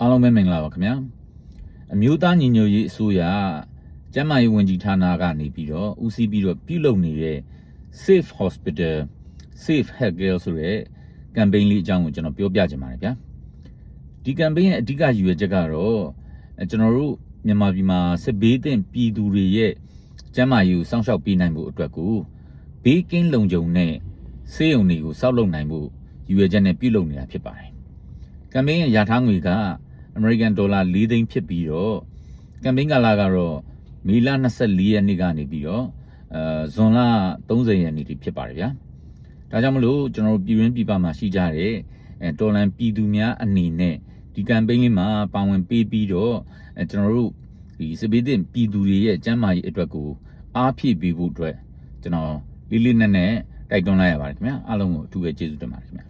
အားလုံးပဲမင်္ဂလာပါခင်ဗျာအမျိုးသားညီညွတ်ရေးအစိုးရကျန်းမာရေးဝန်ကြီးဌာနကနေပြီးတော့ဦးစီးပြီးတော့ပြုလုပ်နေတဲ့ Safe Hospital Safe Healthcare ဆိုတဲ့ campaign လေးအကြောင်းကိုကျွန်တော်ပြောပြချင်ပါတယ်ဗျာဒီ campaign ရဲ့အဓိကရည်ရွယ်ချက်ကတော့အဲကျွန်တော်တို့မြန်မာပြည်မှာစစ်ဘေးသင့်ပြည်သူတွေရဲ့ကျန်းမာရေးကိုစောင့်ရှောက်ပေးနိုင်ဖို့အတွက်ကိုဘေးကင်းလုံခြုံတဲ့ဆေးရုံတွေကိုစောက်လုပ်နိုင်ဖို့ရည်ရွယ်ချက်နဲ့ပြုလုပ်နေတာဖြစ်ပါတယ်ကမ်ပိန်းရဲ့ရာထားငွေက အမေရိကန်ဒေါ်လာ၄သိန်းဖြစ်ပြီးတော့ကမ်ပိန်းကာလကတော့မေလ24ရက်နေ့ကနေပြီးတော့အဲဇွန်လ30ရက်နေ့ထိဖြစ်ပါတယ်ဗျာဒါကြောင့်မလို့ကျွန်တော်တို့ပြည်ရင်းပြည်ပမှာရှိကြတဲ့အဲတော်လန်ပြည်သူများအနေနဲ့ဒီကမ်ပိန်းလေးမှာပါဝင်ပေးပြီးတော့အဲကျွန်တော်တို့ဒီစပီးတင်ပြည်သူတွေရဲ့ကျန်းမာရေးအတွက်ကိုအားဖြည့်ပေးဖို့အတွက်ကျွန်တော်လေးလေးနက်နက်တိုက်တွန်းလိုက်ရပါတယ်ခင်ဗျာအားလုံးကိုအထူးပဲကျေးဇူးတင်ပါတယ်ခင်ဗျာ